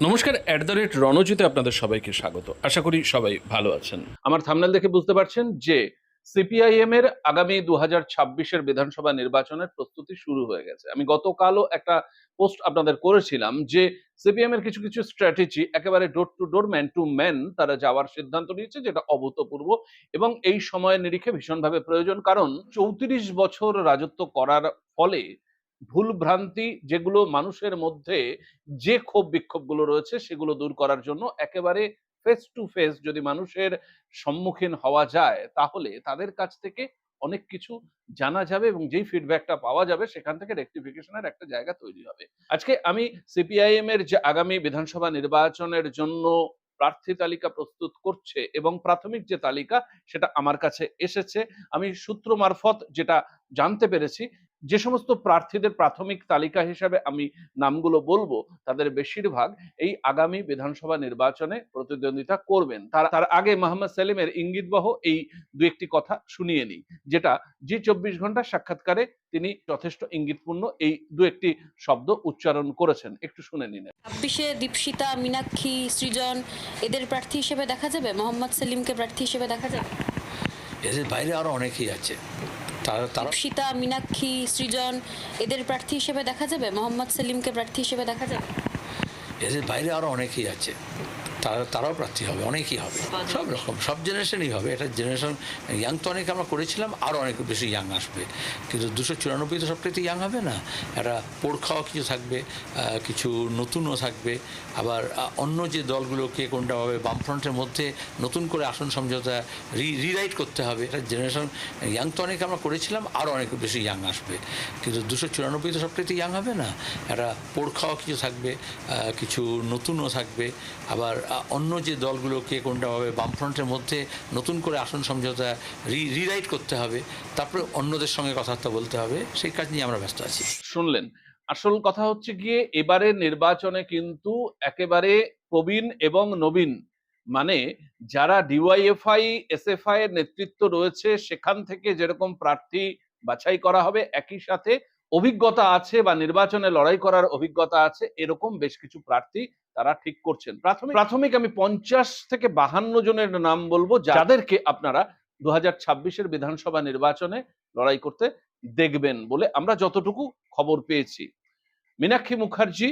নমস্কার at the rate রণজিতে আপনাদের সবাইকে স্বাগত। আশা করি সবাই ভালো আছেন। আমার থামনাল দেখে বুঝতে পারছেন যে সিপিআইএম এর আগামী দু হাজার ছাব্বিশের বিধানসভা নির্বাচনের প্রস্তুতি শুরু হয়ে গেছে। আমি গতকালও একটা পোস্ট আপনাদের করেছিলাম যে সিপিএম এর কিছু কিছু স্ট্র্যাটেজি একেবারে door to door man to man তারা যাওয়ার সিদ্ধান্ত নিয়েছে, যেটা অভূতপূর্ব এবং এই সময়ের নিরিখে ভীষণভাবে প্রয়োজন। কারণ চৌত্রিশ বছর রাজত্ব করার ফলে ভুল ভ্রান্তি যেগুলো মানুষের মধ্যে যে ক্ষোভ বিক্ষোভগুলো রয়েছে সেগুলো দূর করার জন্য একেবারে ফেস টু ফেস যদি মানুষের সম্মুখীন হওয়া যায়, তাহলে তাদের কাছ থেকে অনেক কিছু জানা যাবে এবং যেই ফিডব্যাকটা পাওয়া যাবে সেখান থেকে রেক্টিফিকেশনের একটা জায়গা তৈরি হবে। আজকে আমি সিপিআইএম এর যে আগামী বিধানসভা নির্বাচনের জন্য প্রার্থী তালিকা প্রস্তুত করছে এবং প্রাথমিক যে তালিকা সেটা আমার কাছে এসেছে। আমি সূত্র মারফত যেটা জানতে পেরেছি যে সমস্ত প্রার্থীদের প্রাথমিক তালিকা হিসাবে আমি নামগুলো বলব তাদের বেশিরভাগ এই আগামী বিধানসভা নির্বাচনে প্রতিদ্বন্দ্বিতা করবেন। তার তার আগে মোহাম্মদ সেলিমের ইঙ্গিতবহ এই দু একটি কথা শুনিয়ে নিই যেটা জি চব্বিশ ঘণ্টা সাক্ষাৎকারে তিনি যথেষ্ট ইঙ্গিতপূর্ণ এই দু একটি শব্দ উচ্চারণ করেছেন। একটু শুনে নিন। ছাব্বিশে দীপশিতা মীনাক্ষী সৃজন এদের প্রার্থী হিসেবে দেখা যাবে? মোহাম্মদ সেলিমকে প্রার্থী হিসেবে দেখা যাবে? এদের বাইরে আরও অনেকেই আছে। দীপশিতা মীনাক্ষী সৃজন এদের প্রার্থী হিসেবে দেখা যাবে? মোহাম্মদ সেলিমকে প্রার্থী হিসেবে দেখা যাবে? এদের বাইরে আরও অনেকেই আছে। তারা, তারাও প্রার্থী হবে, অনেকেই হবে। সব রকম, সব জেনারেশনই হবে। এটা জেনারেশন ইয়াং তো অনেক আমরা করেছিলাম আরও অনেক বেশি ইয়াং আসবে। কিন্তু দুশো চুরানব্বই তো সবটাই তো ইয়াং হবে না। একটা পোড় খাওয়া কিছু থাকবে কিছু নতুনও থাকবে। আবার অন্য যে দলগুলোকে কোনটাভাবে বামফ্রন্টের মধ্যে নতুন করে আসন সমঝোতা রি রিরাইট করতে হবে। এটা জেনারেশন ইয়াং তো অনেক আমরা করেছিলাম আরও অনেক বেশি ইয়াং আসবে। কিন্তু দুশো চুরানব্বই তো সবটাই তো ইয়াং হবে না। একটা পোড় খাওয়া কিছু থাকবে কিছু নতুনও থাকবে। আবার অন্য যে দলগুলোকে কোনটাভাবে বামফ্রন্টের মধ্যে নতুন করে আসন সমঝোতা রিরাইট করতে হবে, তারপরে অন্যদের সঙ্গে কথাবার্তা বলতে হবে, সেই কাজ নিয়ে আমরা ব্যস্ত আছি। শুনলেন। আসল কথা হচ্ছে গিয়ে, এবারে নির্বাচনে কিন্তু একেবারে প্রবীণ এবং নবীন মানে যারা ডিওয়াইএফআই, এসএফআই এর নেতৃত্ব রয়েছে, সেখান থেকে যেরকম প্রার্থী বাছাই করা হবে, একই সাথে অভিজ্ঞতা আছে বা নির্বাচনে লড়াই করার অভিজ্ঞতা আছে, এরকম বেশ কিছু প্রার্থী তারা ঠিক করছেন। প্রাথমিক প্রাথমিক আমি পঞ্চাশ থেকে বাহান্ন জনের নাম বলব যাদেরকে আপনারা দু হাজার ছাব্বিশের বিধানসভা নির্বাচনে লড়াই করতে দেখবেন বলে আমরা যতটুকু খবর পেয়েছি। মীনাক্ষী মুখার্জি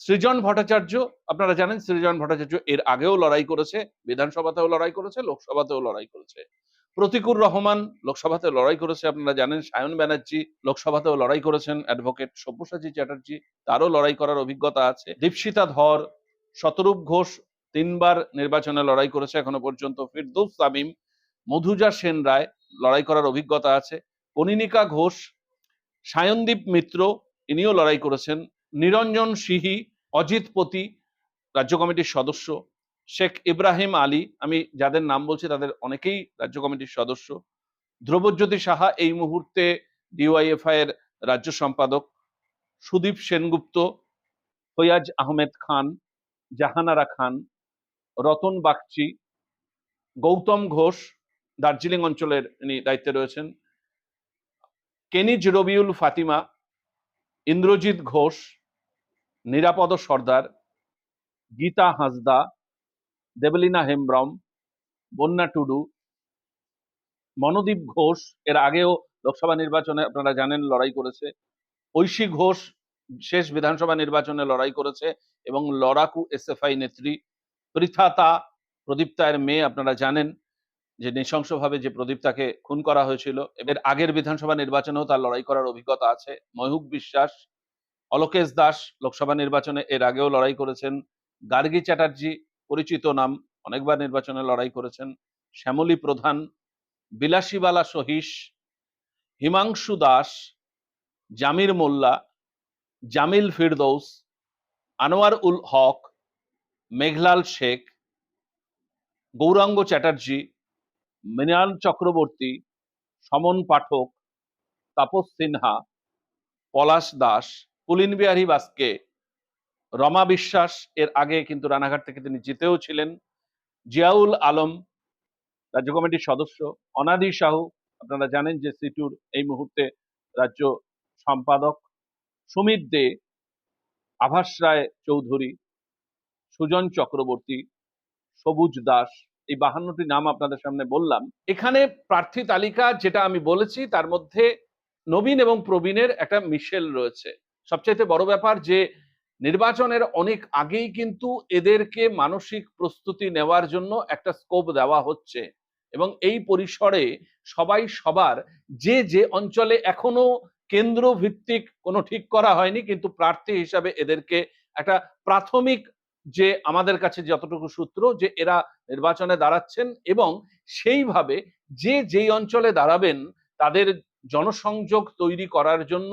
সৃজন ভট্টাচার্য আপনারা জানেন সৃজন ভট্টাচার্য এর আগেও লড়াই করেছে বিধানসভাতেও লড়াই করেছে লোকসভাতেও লড়াই করেছে। প্রতিকুর রহমান লোকসভাতে লড়াই করেছে, আপনারা জানেন, সায়ন ব্যানার্জি লোকসভাতেও লড়াই করেছেন, অ্যাডভোকেট সব্যসাচী চ্যাটার্জি, তারও লড়াই করার অভিজ্ঞতা আছে। দীপশিতা ধর, শতরূপ ঘোষ তিনবার নির্বাচনে লড়াই করেছে, এখনও পর্যন্ত। ফিরদৌস তামিম, মধুজা সেন রায় লড়াই করার অভিজ্ঞতা আছে। কনিনিকা ঘোষ, সায়নদীপ মিত্র, ইনিও লড়াই করেছেন। নিরঞ্জন সিহি, অজিত পতি, রাজ্য কমিটির সদস্য। শেখ ইব্রাহিম আলী, আমি যাদের নাম বলছি তাদের অনেকেই রাজ্য কমিটির সদস্য। ধ্রুবজ্যোতি সাহা এই মুহূর্তে ডিওয়াইএফআই এর রাজ্য সম্পাদক। সুদীপ সেনগুপ্ত, ফৈয়াজ আহমেদ খান, জাহানারা খান, রতন বাগচি, গৌতম ঘোষ দার্জিলিং অঞ্চলের ইনি দায়িত্বে রয়েছেন। কেনিজ রবিউল ফাতিমা, ইন্দ্রজিৎ ঘোষ, নিরাপদ সর্দার, গীতা হাসদা দেবলীনা হেমব্রম, বন্যা টুডু, মনোদীপ ঘোষ, এর আগেও লোকসভা নির্বাচনে আপনারা জানেন লড়াই করেছে, ঐশী ঘোষ শেষ বিধানসভা নির্বাচনে লড়াই করেছে এবং লড়াকু এসএফআই নেত্রী পৃথাতা প্রদীপ্তায়ের মেয়ে আপনারা জানেন যে নৃশংসভাবে যে প্রদীপ্তাকে খুন করা হয়েছিল। এর আগের বিধানসভা নির্বাচনেও তার লড়াই করার অভিজ্ঞতা আছে। মহুক বিশ্বাস, অলোকেশ দাস লোকসভা নির্বাচনে এর আগেও লড়াই করেছেন। গার্গী চ্যাটার্জি পরিচিত নাম অনেকবার নির্বাচনে লড়াই করেছেন। শ্যামলী প্রধান, বিলাসীবালা সহিস হিমাংশু দাস, জামির মোল্লা, জামিল ফিরদৌস, আনোয়ার উল হক, মেঘলাল শেখ, গৌরাঙ্গ চ্যাটার্জি, মৃণাল চক্রবর্তী, সমন পাঠক, তাপস সিনহা, পলাশ দাস পুলিন বিহারী বাস্কে রমা বিশ্বাস এর আগে কিন্তু রানাঘাট থেকে তিনি জিতেও ছিলেন। জিয়াউল আলম, রাজ্য কমিটির সদস্য। অনাদি সাহু, আপনারা জানেন যে সিটুর এই মুহূর্তে রাজ্য সম্পাদক। সুমিত দে, আভাস রায় চৌধুরী, সুজন চক্রবর্তী, সবুজ দাস, এই বাহান্নটি নাম আপনাদের সামনে বললাম। এখানে প্রার্থী তালিকা যেটা আমি বলেছি, তার মধ্যে নবীন এবং প্রবীণের একটা মিশেল রয়েছে। সবচাইতে বড় ব্যাপার যে নির্বাচনের অনেক আগেই কিন্তু এদেরকে মানসিক প্রস্তুতি নেওয়ার জন্য একটা স্কোপ দেওয়া হচ্ছে এবং এই পরিসরে সবাই সবার যে যে অঞ্চলে এখনও কেন্দ্র ভিত্তিক কোনো ঠিক করা হয়নি কিন্তু প্রার্থী হিসাবে এদেরকে একটা প্রাথমিক যে আমাদের কাছে যতটুকু সূত্র যে এরা নির্বাচনে দাঁড়াচ্ছেন এবং সেইভাবে যে, যেই অঞ্চলে দাঁড়াবেন তাদের জনসংযোগ তৈরি করার জন্য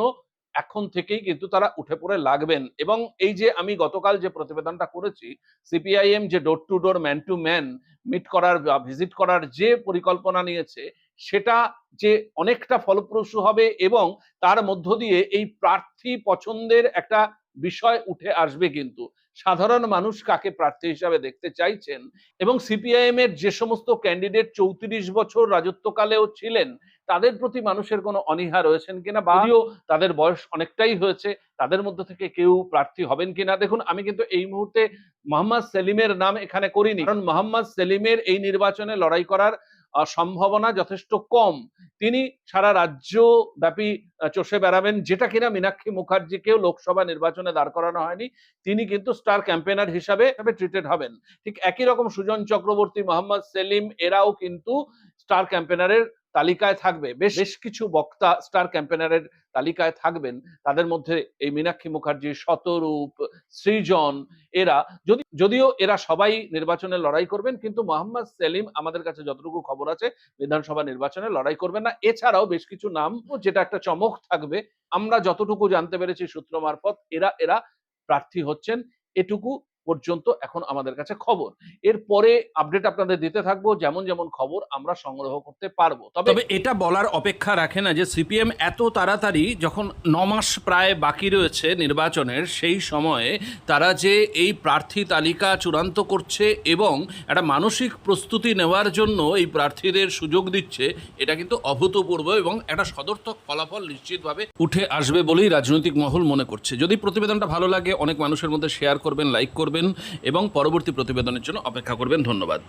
এখন থেকেই কিন্তু তারা উঠে পড়ে লাগবেন। এবং এই যে আমি গতকাল যে প্রতিবেদনটা করেছি সিপিআইএম যে door to door man to man meet করার বা ভিজিট করার যে পরিকল্পনা নিয়েছে, সেটা যে অনেকটা ফলপ্রসূ হবে এবং তার মধ্য দিয়ে এই প্রার্থী পছন্দের একটা বিষয় উঠে আসবে কিন্তু। সাধারণ মানুষ কাকে প্রার্থী হিসাবে দেখতে চাইছেন? এবং সিপিআইএম এর যে সমস্ত ক্যান্ডিডেট চৌত্রিশ বছর রাজত্বকালেও ছিলেন তাদের প্রতি মানুষের কোনো অনীহা রয়েছেন কিনা বা তাদের বয়স অনেকটাই হয়েছে তাদের মধ্যে থেকে কেউ প্রার্থী হবেন কিনা? দেখুন আমি কিন্তু এই মুহূর্তে মোহাম্মদ সেলিমের নাম এখানে করিনি। কারণ মোহাম্মদ সেলিমের এই নির্বাচনে লড়াই করার সম্ভাবনা যথেষ্ট কম। তিনি সারা রাজ্য ব্যাপী চষে বেড়াবেন যেটা কিনা মীনাক্ষী মুখার্জিকেও লোকসভা নির্বাচনে দাঁড় করানো হয়নি। তিনি কিন্তু স্টার ক্যাম্পেনার হিসাবে ট্রিটেড হবেন। ঠিক একই রকম সুজন চক্রবর্তী মোহাম্মদ সেলিম এরাও কিন্তু স্টার ক্যাম্পেনারের তালিকায় থাকবে। বেশ বেশ। কিছু বক্তা স্টার ক্যাম্পেনারের তালিকায় থাকবেন। তাদের মধ্যে এই মীনাক্ষী মুখার্জি শতরূপ সৃজন এরা যদি যদিও এরা সবাই নির্বাচনে লড়াই করবেন কিন্তু মোহাম্মদ সেলিম আমাদের কাছে যতটুকু খবর আছে বিধানসভা নির্বাচনে লড়াই করবেন না। এছাড়াও বেশ কিছু নাম যেটা একটা চমক থাকবে আমরা যতটুকু জানতে পেরেছি সূত্র মারফত এরা এরা প্রার্থী হচ্ছেন। এটুকু পর্যন্ত এখন আমাদের কাছে খবর। এরপরে আপডেট আপনাদের দিতে থাকব, যেমন যেমন খবর আমরা সংগ্রহ করতে পারব। তবে এটা বলার অপেক্ষা রাখে না যে সিপিএম এত তাড়াতাড়ি যখন ন মাস প্রায় বাকি রয়েছে নির্বাচনের, সেই সময়ে তারা যে এই প্রার্থী তালিকা চূড়ান্ত করছে এবং একটা মানসিক প্রস্তুতি নেওয়ার জন্য এই প্রার্থীদের সুযোগ দিচ্ছে, এটা কিন্তু অভূতপূর্ব এবং একটা সদর্থক ফলাফল নিশ্চিতভাবে উঠে আসবে বলেই রাজনৈতিক মহল মনে করছে। যদি প্রতিবেদনটা ভালো লাগে, অনেক মানুষের মধ্যে শেয়ার করবেন লাইক করবেন এবং পরবর্তী প্রতিবেদনের জন্য অপেক্ষা করবেন। ধন্যবাদ।